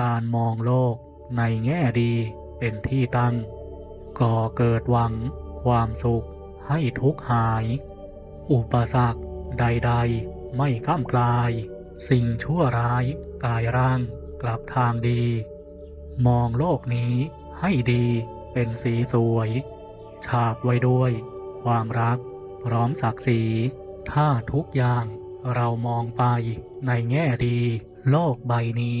การมองโลกในแง่ดีเป็นที่ตั้ง ก่อเกิดหวังความสุขให้ทุกหาย อุปสรรคใดๆ ไม่ข้ามกลาย สิ่งชั่วร้ายกายร่างกลับทางดี มองโลกนี้ให้ดีเป็นสีสวย ฉาบไว้ด้วย ความรักพร้อมศักดิ์ศรีถ้าทุกอย่างเรามองไปในแง่ดี โลกใบนี้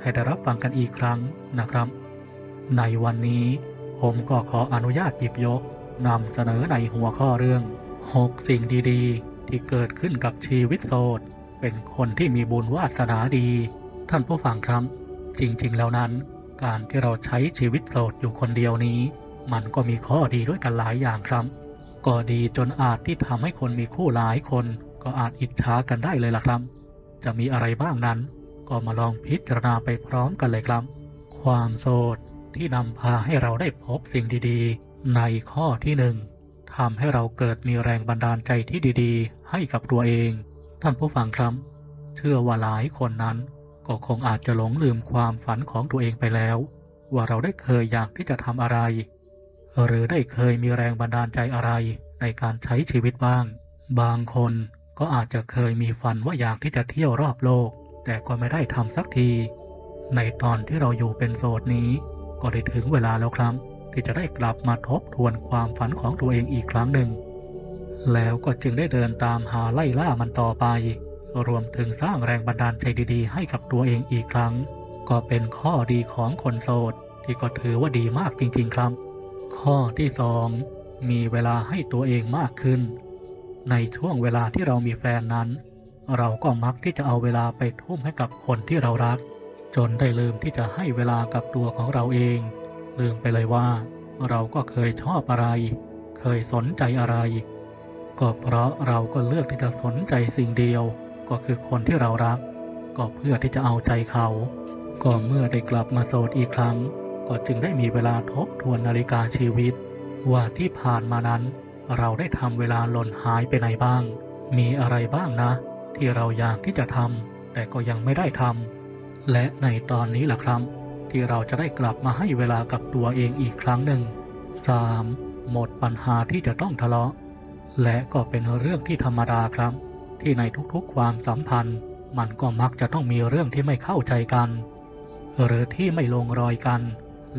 ให้ได้รับฟังกันอีกครั้งนะครับ ในวันนี้ผมก็ขออนุญาตหยิบยกนำเสนอในหัวข้อเรื่อง 6 สิ่งดีๆ ที่เกิดขึ้นกับชีวิตโสด เป็นคนที่มีบุญวาสนาดี ท่านผู้ฟังครับ จริงๆ แล้วนั้น การที่เราใช้ชีวิตโสดอยู่คนเดียวนี้ มันก็มีข้อดีด้วยกันหลายอย่างครับ ก็ดีจนอาจที่ทำให้คนมีคู่หลายคน ก็อาจอิจฉากันได้เลยล่ะครับ จะมีอะไรบ้างนั้น ก็มาลองพิจารณาไปพร้อมกันเลยครับ ความโสดที่นำพาให้เราได้พบสิ่งดีๆ ในข้อที่หนึ่งทำให้เราเกิดมีแรงบันดาลใจที่ดีๆ ให้กับตัวเอง ท่านผู้ฟังครับ เชื่อว่าหลายคนนั้น ก็คงอาจจะหลงลืมความฝันของตัวเองไปแล้ว ว่าเราได้เคยอยากที่จะทำอะไร หรือได้เคยมีแรงบันดาลใจอะไรในการใช้ชีวิตบ้าง บางคนก็อาจจะเคยมีฝันว่าอยากที่จะเที่ยวรอบโลก แต่ก็ไม่ได้ทำสักที ในตอนที่เราอยู่เป็นโสดนี้ ก็ได้ถึงเวลาแล้วครับ ที่จะได้กลับมาทบทวนความฝันของตัวเองอีกครั้งหนึ่ง แล้วก็จึงได้เดินตามหาไล่ล่ามันต่อไป รวมถึงสร้างแรงบันดาลใจดีๆ ให้กับตัวเองอีกครั้ง ก็เป็นข้อดีของคนโสดที่ก็ถือว่าดีมากจริง ๆ ครับ ข้อที่สองมีเวลาให้ตัวเองมากขึ้น ในช่วงเวลาที่เรามีแฟนนั้น เราก็มักที่จะเอาเวลาไปทุ่มให้กับคนที่เรารัก จนได้ลืมที่จะให้เวลากับตัวของเราเอง ลืมไปเลยว่า เราก็เคยชอบอะไร เคยสนใจอะไร ก็เพราะเราก็เลือกที่จะสนใจสิ่งเดียว ก็คือคนที่เรารัก ก็เพื่อที่จะเอาใจเขา ก็เมื่อได้กลับมาโสดอีกครั้ง ก็จึงได้มีเวลาทบทวนนาฬิกาชีวิต ว่าที่ผ่านมานั้น เราได้ทำเวลาหล่นหายไปไหนบ้าง มีอะไรบ้างนะ ที่เราอยากที่จะทำแต่ก็ยังไม่ได้ทำและในตอนนี้แหละครับที่เราจะได้กลับมาให้เวลากับตัวเองอีกครั้งหนึ่ง 3. หมดปัญหาที่จะต้องทะเลาะ และก็เป็นเรื่องที่ธรรมดาครับ ที่ในทุกๆความสัมพันธ์ มันก็มักจะต้องมีเรื่องที่ไม่เข้าใจกัน หรือที่ไม่ลงรอยกัน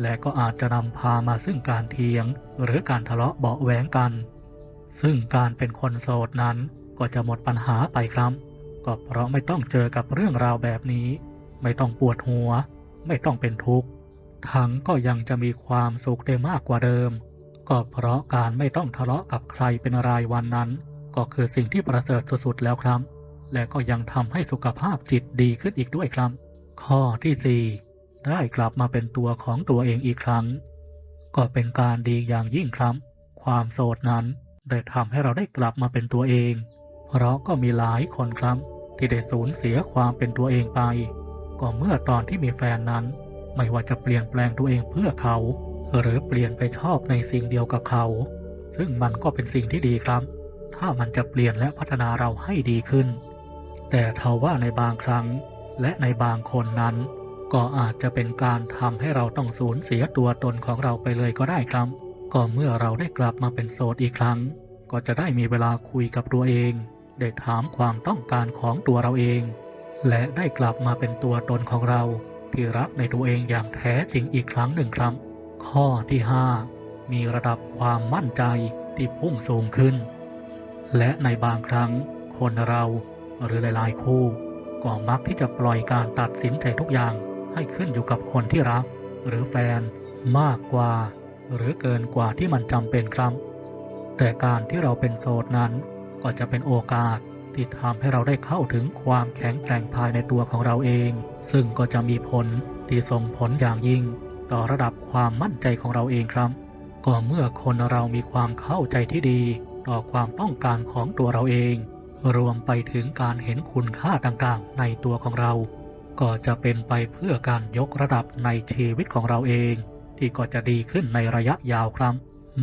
และก็อาจจะนำพามาซึ่งการเถียง หรือการทะเลาะเบาแหวงกัน ซึ่งการเป็นคนโสดนั้นก็จะหมดปัญหาไปครับ ก็เพราะไม่ต้องเจอกับเรื่องราวแบบนี้ ไม่ต้องปวดหัว ไม่ต้องเป็นทุกข์ ทั้งก็ยังจะมีความสุขได้มากกว่าเดิม ก็เพราะการไม่ต้องทะเลาะกับใครเป็นรายวันนั้น ก็คือสิ่งที่ประเสริฐสุดๆแล้วครับ และก็ยังทำให้สุขภาพจิตดีขึ้นอีกด้วยครับ ข้อที่สี่ได้กลับมาเป็นตัวของตัวเองอีกครั้ง ก็เป็นการดีอย่างยิ่งครับ ความโสดนั้นได้ทำให้เราได้กลับมาเป็นตัวเอง เราก็มีหลายคนครับ ที่ได้สูญเสียความเป็นตัวเองไป ก็เมื่อตอนที่มีแฟนนั้น ไม่ว่าจะเปลี่ยนแปลงตัวเองเพื่อเขา หรือเปลี่ยนไปชอบในสิ่งเดียวกับเขา ซึ่งมันก็เป็นสิ่งที่ดีครับ ถ้ามันจะเปลี่ยนและพัฒนาเราให้ดีขึ้น แต่เทว่าในบางครั้งและในบางคนนั้น ก็อาจจะเป็นการทำให้เราต้องสูญเสียตัวตนของเราไปเลยก็ได้ครับ ก็เมื่อเราได้กลับมาเป็นโสดอีกครั้ง ก็จะได้มีเวลาคุยกับตัวเอง ได้ถามความต้องการของตัวเราเอง และได้กลับมาเป็นตัวตนของเรา ที่รักในตัวเองอย่างแท้จริงอีกครั้งหนึ่งครับ ข้อที่ 5 มีระดับความมั่นใจที่พุ่งสูงขึ้น และในบางครั้ง คนเราหรือหลาย ๆ คู่ ก็มักที่จะปล่อยการตัดสินใจทุกอย่างให้ขึ้นอยู่กับคนที่รัก หรือแฟนมากกว่า หรือเกินกว่าที่มันจำเป็นครับ แต่การที่เราเป็นโสดนั้น ก็จะเป็นโอกาสที่ทำให้เราได้เข้าถึงความแข็งแกร่งภายในตัวของเราเอง ซึ่งก็จะมีผลที่ส่งผลอย่างยิ่ง ต่อระดับความมั่นใจของเราเองครับ ก็เมื่อคนเรามีความเข้าใจที่ดี ต่อความต้องการของตัวเราเอง รวมไปถึงการเห็นคุณค่าต่างๆ ในตัวของเรา ก็จะเป็นไปเพื่อการยกระดับในชีวิตของเราเอง ที่ก็จะดีขึ้นในระยะยาวครับ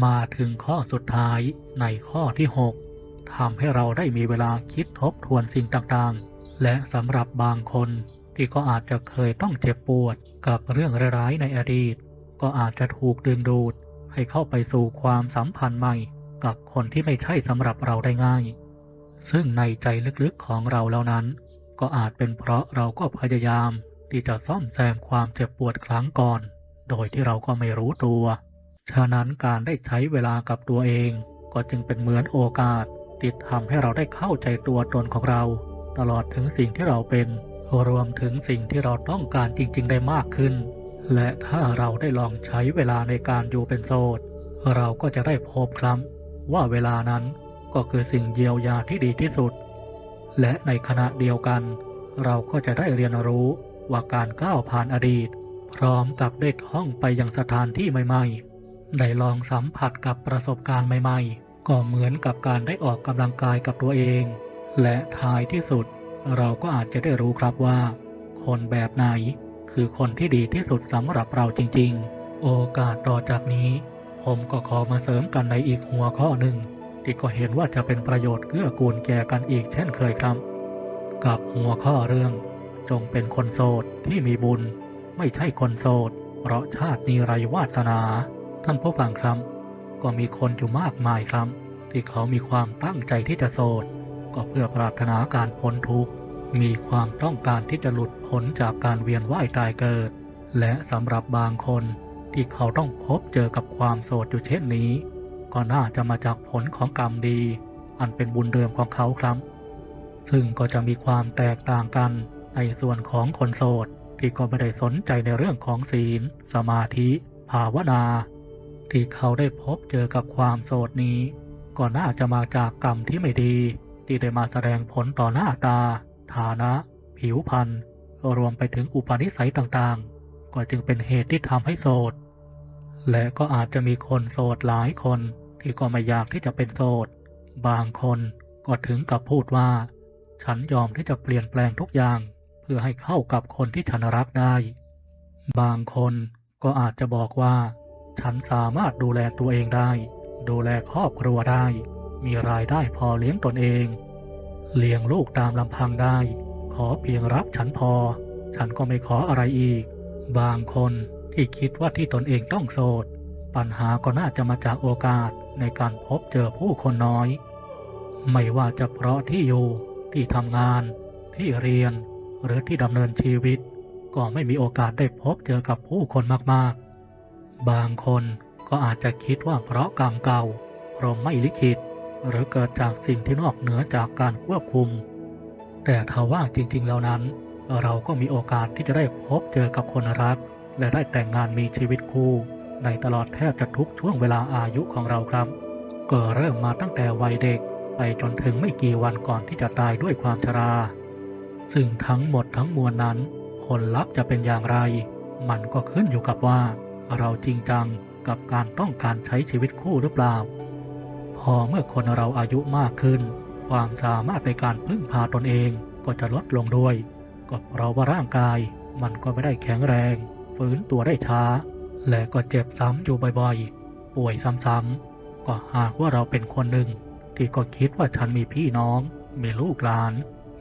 มาถึงข้อสุดท้ายในข้อที่ 6 ทำให้เราได้มีเวลาคิดทบทวนสิ่งต่างๆ และสำหรับบางคนที่ก็อาจจะเคยต้องเจ็บปวดกับเรื่องร้ายๆในอดีต ก็อาจจะถูกดึงดูดให้เข้าไปสู่ความสัมพันธ์ใหม่กับคนที่ไม่ใช่สำหรับเราได้ง่าย ซึ่งในใจลึกๆของเราแล้วนั้น ก็อาจเป็นเพราะเราก็พยายามที่จะซ่อมแซมความเจ็บปวดครั้งก่อน โดยที่เราก็ไม่รู้ตัว ฉะนั้นการได้ใช้เวลากับตัวเอง ก็จึงเป็นเหมือนโอกาส ที่ทำให้เราได้เข้าใจตัวตนของเรา ตลอดถึงสิ่งที่เราเป็น รวมถึงสิ่งที่เราต้องการจริง ๆ ได้มากขึ้น และถ้าเราได้ลองใช้เวลาในการอยู่เป็นโสด เราก็จะได้พบครับว่าเวลานั้นก็คือสิ่งเยียวยาที่ดีที่สุด และในขณะเดียวกัน เราก็จะได้เรียนรู้ว่าการก้าวผ่านอดีต พร้อมกับได้ท่องไปยังสถานที่ใหม่ ๆ ได้ลองสัมผัสกับประสบการณ์ใหม่ ๆ ก็เหมือนกับการได้ออกกำลังกายกับตัวเอง และท้ายที่สุดเราก็อาจจะได้รู้ครับว่า คนแบบไหนคือคนที่ดีที่สุดสำหรับเราจริง ๆ โอกาสต่อจากนี้ ผมก็ขอมาเสริมกันในอีกหัวข้อหนึ่ง ที่ก็เห็นว่าจะเป็นประโยชน์เกื้อกูลแก่กันอีกเช่นเคยครับ กับหัวข้อเรื่อง จงเป็นคนโสดที่มีบุญ ไม่ใช่คนโสดเพราะชาตินิไรวาสนา ท่านผู้ฟังครับ ก็มีคนอยู่มากมายครับ ที่เขามีความตั้งใจที่จะโสด ก็เพื่อปรารถนาการพ้นทุกข์ มีความต้องการที่จะหลุดพ้นจากการเวียนว่ายตายเกิด และสำหรับบางคนที่เขาต้องพบเจอกับความโสดอยู่เช่นนี้ ก็น่าจะมาจากผลของกรรมดี อันเป็นบุญเดิมของเขาครับ ซึ่งก็จะมีความแตกต่างกันในส่วนของคนโสดที่ก็ไม่ได้สนใจในเรื่องของศีล สมาธิ ภาวนา ที่เขาได้พบเจอกับความโสดนี้ ก็น่าจะมาจากกรรมที่ไม่ดี ที่ได้มาแสดงผลต่อหน้าตา ฐานะ ผิวพรรณรวมไปถึงอุปนิสัยต่างๆ ก็จึงเป็นเหตุที่ทำให้โสด และก็อาจจะมีคนโสดหลายคนที่ก็ไม่อยากที่จะเป็นโสด บางคนก็ถึงกับพูดว่า ฉันยอมที่จะเปลี่ยนแปลงทุกอย่าง เพื่อให้เข้ากับคนที่ฉันรักได้ บางคนก็อาจจะบอกว่า ฉันสามารถดูแลตัวเองได้ ดูแลครอบครัวได้ มีรายได้พอเลี้ยงตนเอง เลี้ยงลูกตามลำพังได้ ขอเพียงรักฉันพอ ฉันก็ไม่ขออะไรอีก บางคนที่คิดว่าที่ตนเองต้องโสด ปัญหาก็น่าจะมาจากโอกาสในการพบเจอผู้คนน้อย ไม่ว่าจะเพราะที่อยู่ ที่ทำงาน ที่เรียน หรือที่ดำเนินชีวิต ก็ไม่มีโอกาสได้พบเจอกับผู้คนมากๆ บางคนก็อาจจะคิดว่าเพราะกรรมเก่าพรหมไม่ลิขิต หรือเกิดจากสิ่งที่นอกเหนือจากการควบคุม แต่ถ้าว่าจริง ๆ แล้วนั้น เราก็มีโอกาสที่จะได้พบเจอกับคนรัก และได้แต่งงานมีชีวิตคู่ ในตลอดแทบจะทุกช่วงเวลาอายุของเราครับ ก็เริ่มมาตั้งแต่วัยเด็กไปจนถึงไม่กี่วันก่อนที่จะตายด้วยความชรา ซึ่งทั้งหมดทั้งมวลนั้นผลลัพธ์จะเป็นอย่างไร มันก็ขึ้นอยู่กับว่า เราจริงจังกับการต้องการใช้ชีวิตคู่หรือเปล่า พอเมื่อคนเราอายุมากขึ้น ความสามารถในการพึ่งพาตนเองก็จะลดลงด้วย ก็เพราะว่าร่างกายมันก็ไม่ได้แข็งแรง ฟื้นตัวได้ช้า และก็เจ็บซ้ำอยู่บ่อยๆ ป่วยซ้ำๆก็หากว่าเราเป็นคนหนึ่ง ที่ก็คิดว่าฉันมีพี่น้อง มีลูกหลาน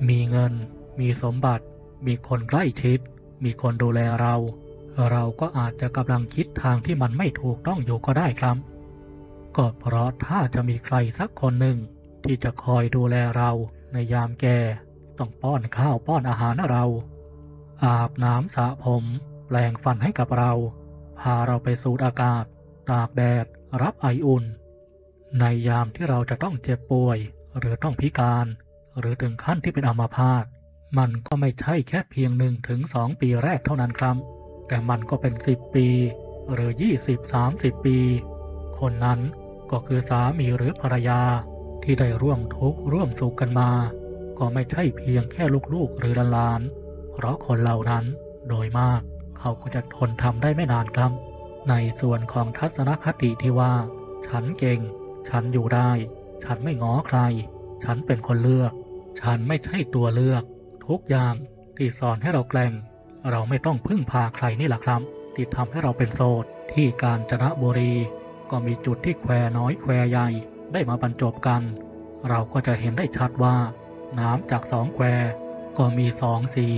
มีเงิน มีสมบัติ มีคนใกล้ชิด มีคนดูแลเรา เราก็อาจจะกำลังคิดทางที่มันไม่ถูกต้องอยู่ก็ได้ครับ ก็เพราะถ้าจะมีใครสักคนหนึ่งที่จะคอยดูแลเราในยามแก่ต้องป้อนข้าวป้อนอาหารเรา อาบน้ำสระผมแปลงฟันให้กับเรา พาเราไปสูดอากาศ ตากแดด รับไออุ่น ในยามที่เราจะต้องเจ็บป่วย หรือต้องพิการ หรือถึงขั้นที่เป็นอัมาพาตมันก็ไม่ใช่แค่เพียงหนึ่งถึงสองปีแรกเท่านั้นครับ แต่มันก็เป็นสิบปี หรือยี่สิบสามสิบปี คนนั้นก็คือสามีหรือภรรยาที่ได้ร่วมทุกข์ร่วมสุขกันมา ก็ไม่ใช่เพียงแค่ลูกๆหรือหลานๆเพราะคนเหล่านั้นโดยมากเขาก็จะทนทำได้ไม่นานครับ ในส่วนของทัศนคติที่ว่า ฉันเก่ง ฉันอยู่ได้ ฉันไม่ง้อใคร ฉันเป็นคนเลือก ฉันไม่ใช่ตัวเลือก ทุกอย่างที่สอนให้เราแกล่ง เราไม่ต้องพึ่งพาใครนี่แหละครับที่ทำให้เราเป็นโสดที่กาญจนบุรี ก็มีจุดที่แควน้อยแควใหญ่ได้มาบรรจบกัน เราก็จะเห็นได้ชัดว่า น้ำจากสองแควก็มีสองสี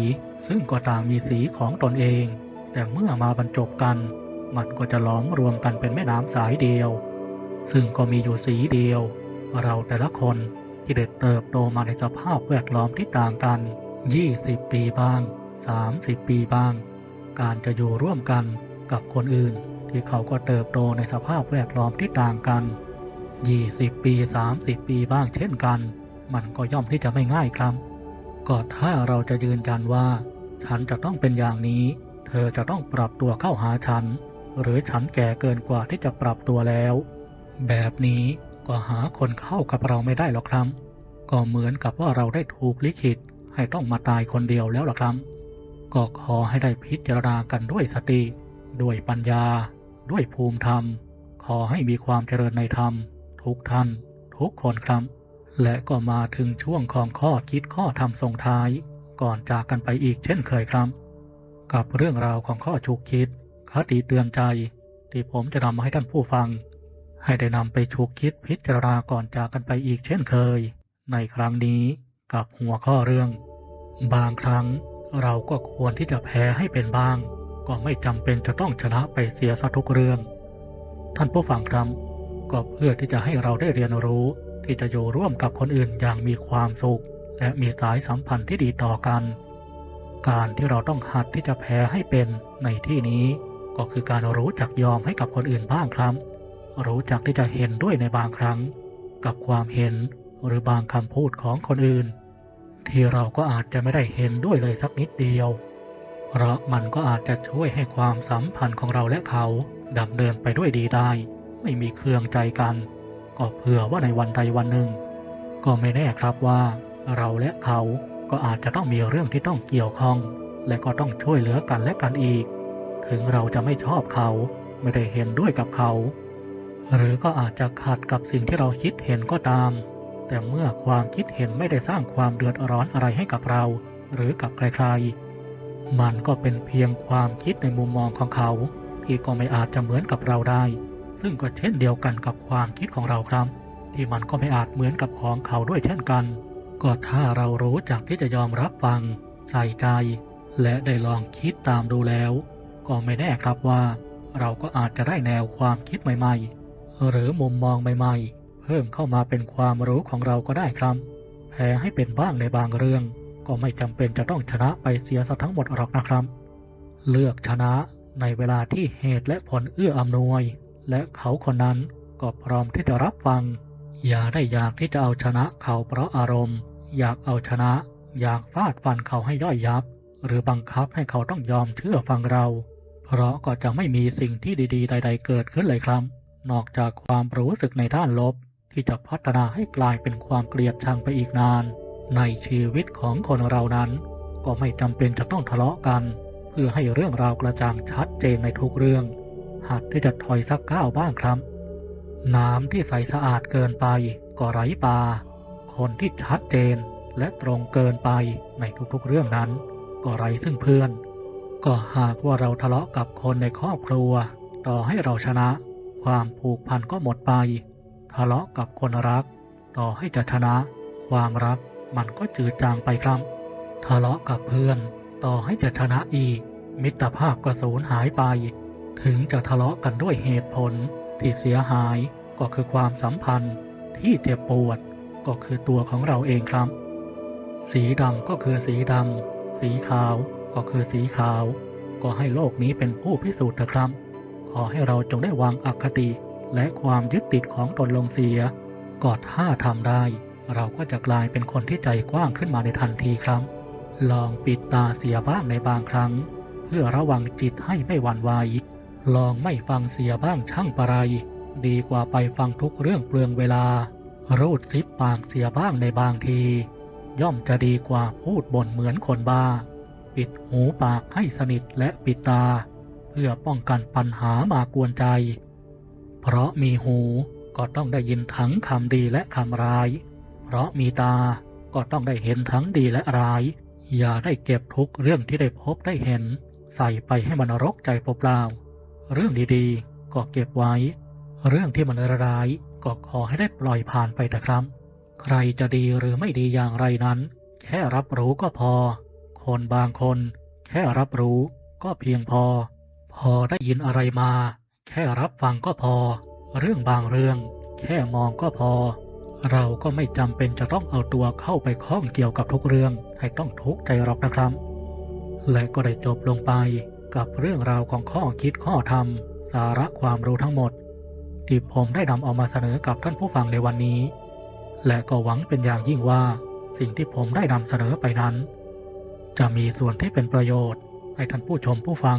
ซึ่งก็ต่างมีสีของตนเอง แต่เมื่อมาบรรจบกัน มันก็จะหล้อมรวมกันเป็นแม่น้ำสายเดียว ซึ่งก็มีอยู่สีเดียว เราแต่ละคนที่ได้เติบโตมาในสภาพแวดล้อมที่ต่างกัน 20 ปีบ้าง 30 ปีบ้าง การจะอยู่ร่วมกันกับคนอื่น ที่เขาก็เติบโตในสภาพแวดล้อมที่ต่างกัน 20 ปี 30 ปีบ้างเช่นกัน มันก็ย่อมที่จะไม่ง่ายครับก็ถ้าเราจะยืนยันว่า ฉันจะต้องเป็นอย่างนี้ เธอจะต้องปรับตัวเข้าหาฉัน หรือฉันแก่เกินกว่าที่จะปรับตัวแล้ว แบบนี้ก็หาคนเข้ากับเราไม่ได้หรอกครับ ก็เหมือนกับว่าเราได้ถูกลิขิตให้ต้องมาตายคนเดียวแล้วล่ะครับ ก็ขอให้ได้พิจารณากันด้วยสติ ด้วยปัญญา ด้วยภูมิธรรม ขอให้มีความเจริญในธรรม ทุกท่าน ทุกคนครับ และก็มาถึงช่วงของข้อคิดข้อธรรมส่งท้าย ก่อนจากกันไปอีกเช่นเคยครับ กับเรื่องราวของข้อฉุกคิดคติเตือนใจ ที่ผมจะนำมาให้ท่านผู้ฟัง ให้ได้นำไปฉุกคิดพิจารณาก่อนจากกันไปอีกเช่นเคย ในครั้งนี้กับหัวข้อเรื่อง บางครั้ง เราก็ควรที่จะแพ้ให้เป็นบ้าง ก็ไม่จำเป็นจะต้องชนะไปเสียซะทุกเรื่อง ท่านผู้ฟังครับ ก็เพื่อที่จะให้เราได้เรียนรู้ที่จะอยู่ร่วมกับคนอื่นอย่างมีความสุข และมีสายสัมพันธ์ที่ดีต่อกัน การที่เราต้องหัดที่จะแพ้ให้เป็นในที่นี้ ก็คือการรู้จักยอมให้กับคนอื่นบ้างครับ รู้จักที่จะเห็นด้วยในบางครั้ง กับความเห็นหรือบางคำพูดของคนอื่น ที่เราก็อาจจะไม่ได้เห็นด้วยเลยสักนิดเดียว เพราะมันก็อาจจะช่วยให้ความสัมพันธ์ของเราและเขาดำเนินไปด้วยดีได้ ไม่มีเครืองใจกัน ก็เผื่อว่าในวันใดวันหนึ่ง ก็ไม่แน่ครับว่าเราและเขาก็อาจจะต้องมีเรื่องที่ต้องเกี่ยวข้อง และก็ต้องช่วยเหลือกันและกันอีก ถึงเราจะไม่ชอบเขาไม่ได้เห็นด้วยกับเขา หรือก็อาจจะขัดกับสิ่งที่เราคิดเห็นก็ตาม แต่เมื่อความคิดเห็นไม่ได้สร้างความเดือดร้อนอะไรให้กับเรา หรือกับใครๆ มันก็เป็นเพียงความคิดในมุมมองของเขา ที่ก็ไม่อาจจะเหมือนกับเราได้ ซึ่งก็เช่นเดียวกันกับความคิดของเราครับ ที่มันก็ไม่อาจเหมือนกับของเขาด้วยเช่นกัน ก็ถ้าเรารู้จักที่จะยอมรับฟัง ใส่ใจ และได้ลองคิดตามดูแล้ว ก็ไม่แน่ครับว่า เราก็อาจจะได้แนวความคิดใหม่ ๆ หรือมุมมองใหม่ ๆ พิ่มเข้ามาเป็นความรู้ของเราก็ได้ครับ แพ้ให้เป็นบ้างในบางเรื่อง ก็ไม่จำเป็นจะต้องชนะไปเสียซะทั้งหมดหรอกนะครับ เลือกชนะในเวลาที่เหตุและผลเอื้ออำนวย และเขาคนนั้นก็พร้อมที่จะรับฟัง อย่าได้อยากที่จะเอาชนะเขาเพราะอารมณ์ อยากเอาชนะ อยากฟาดฟันเขาให้ย่อยยับ หรือบังคับให้เขาต้องยอมเชื่อฟังเรา เพราะก็จะไม่มีสิ่งที่ดีๆ ใด ๆ เกิดขึ้นเลยครับ นอกจากความรู้สึกในด้านลบ ที่จะพัฒนาให้กลายเป็นความเกลียดชังไปอีกนาน ในชีวิตของคนเรานั้น ก็ไม่จำเป็นจะต้องทะเลาะกัน เพื่อให้เรื่องราวกระจ่างชัดเจนในทุกเรื่อง หัดที่จะถอยสักก้าวบ้างครับ น้ำที่ใสสะอาดเกินไปก็ไร้ปลาคนที่ชัดเจนและตรงเกินไปในทุกๆเรื่องนั้น ก็ไร้ซึ่งเพื่อน ก็หากว่าเราทะเลาะกับคนในครอบครัว ต่อให้เราชนะ ความผูกพันก็หมดไป ทะเลาะกับคนรัก ต่อให้จะชนะ ความรักมันก็จืดจางไปครับ ทะเลาะกับเพื่อน ต่อให้จะชนะอีก มิตรภาพก็สูญหายไป ถึงจะทะเลาะกันด้วยเหตุผลที่เสียหายก็คือความสัมพันธ์ที่เจ็บปวดก็คือตัวของเราเองครับ สีดำก็คือสีดำ สีขาวก็คือสีขาว ก็ให้โลกนี้เป็นผู้พิสูจน์เถอะครับ ขอให้เราจงได้วางอคติ และความยึดติดของตนลงเสียก็ถ้าทำได้ เราก็จะกลายเป็นคนที่ใจกว้างขึ้นมาในทันทีครับ ลองปิดตาเสียบ้างในบางครั้ง เพื่อระวังจิตให้ไม่หวั่นไหวลองไม่ฟังเสียบ้างช่างปะไร ดีกว่าไปฟังทุกเรื่องเปลืองเวลา รูดซิปปากเสียบ้างในบางที ย่อมจะดีกว่าพูดบ่นเหมือนคนบ้า ปิดหูปากให้สนิทและปิดตา เพื่อป้องกันปัญหามากวนใจ เพราะมีหูก็ต้องได้ยินทั้งคำดีและคำร้าย เพราะมีตาก็ต้องได้เห็นทั้งดีและร้าย อย่าได้เก็บทุกเรื่องที่ได้พบได้เห็น ใส่ไปให้มันรกใจเปล่าๆเรื่องดีๆ ก็เก็บไว้ เรื่องที่มันร้ายก็ขอให้ได้ปล่อยผ่านไปเถอะครับ ใครจะดีหรือไม่ดีอย่างไรนั้น แค่รับรู้ก็พอ คนบางคน แค่รับรู้ก็เพียงพอ พอได้ยินอะไรมา แค่รับฟังก็พอ เรื่องบางเรื่อง แค่มองก็พอ เราก็ไม่จำเป็นจะต้องเอาตัวเข้าไปข้องเกี่ยวกับทุกเรื่องให้ต้องทุกข์ใจหรอกนะครับ และก็ได้จบลงไปกับเรื่องราวของข้อคิดข้อธรรม สาระความรู้ทั้งหมด ที่ผมได้นำเอามาเสนอกับท่านผู้ฟังในวันนี้ และก็หวังเป็นอย่างยิ่งว่า สิ่งที่ผมได้นำเสนอไปนั้น จะมีส่วนที่เป็นประโยชน์ให้ท่านผู้ชมผู้ฟัง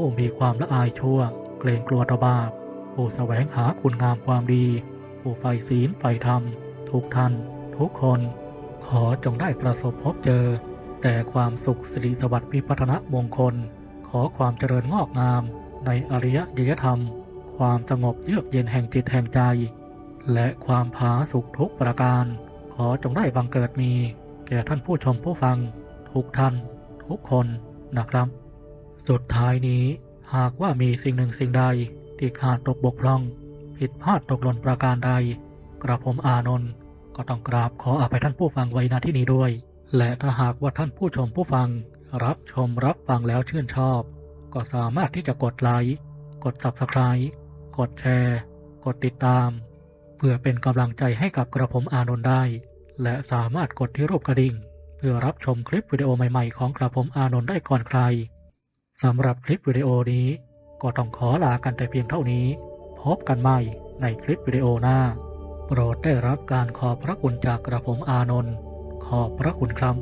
ผู้มีความละอายชั่ว เกรงกลัวต่อบาปผู้แสวงหาคุณงามความดี ผู้ใฝ่ศีลใฝ่ธรรม ทุกท่าน ทุกคน ขอจงได้ประสบพบเจอ แต่ความสุขสิริสวัสดิ์พิพัฒนมงคล ขอความเจริญงอกงาม ในอริยยธรรม ความสงบเยือกเย็นแห่งจิตแห่งใจ และความผาสุขทุกประการ ขอจงได้บังเกิดมี แก่ท่านผู้ชมผู้ฟัง ทุกท่าน ทุกคนนะครับ สุดท้ายนี้หากว่ามีสิ่งหนึ่งสิ่งใดที่ขาดตกบกพร่อง ผิดพลาดตกหล่นประการใด กระผมอานนท์ก็ต้องกราบขออภัยท่านผู้ฟังไว้ณที่นี้ด้วย และถ้าหากว่าท่านผู้ชมผู้ฟัง รับชมรับฟังแล้วชื่นชอบ ก็สามารถที่จะกดไลค์กด Subscribe กดแชร์ กดติดตาม เพื่อเป็นกำลังใจให้กับกระผมอานนท์ได้ และสามารถกดที่รูปกระดิ่ง เพื่อรับชมคลิปวิดีโอใหม่ๆ ของกระผมอานนท์ได้ก่อนใคร สำหรับคลิปวิดีโอนี้ก็ต้องขอลากันแต่เพียงเท่านี้ พบกันใหม่ในคลิปวิดีโอหน้า โปรดได้รับการขอบพระคุณจากกระผมอานนท์ขอบพระคุณครับ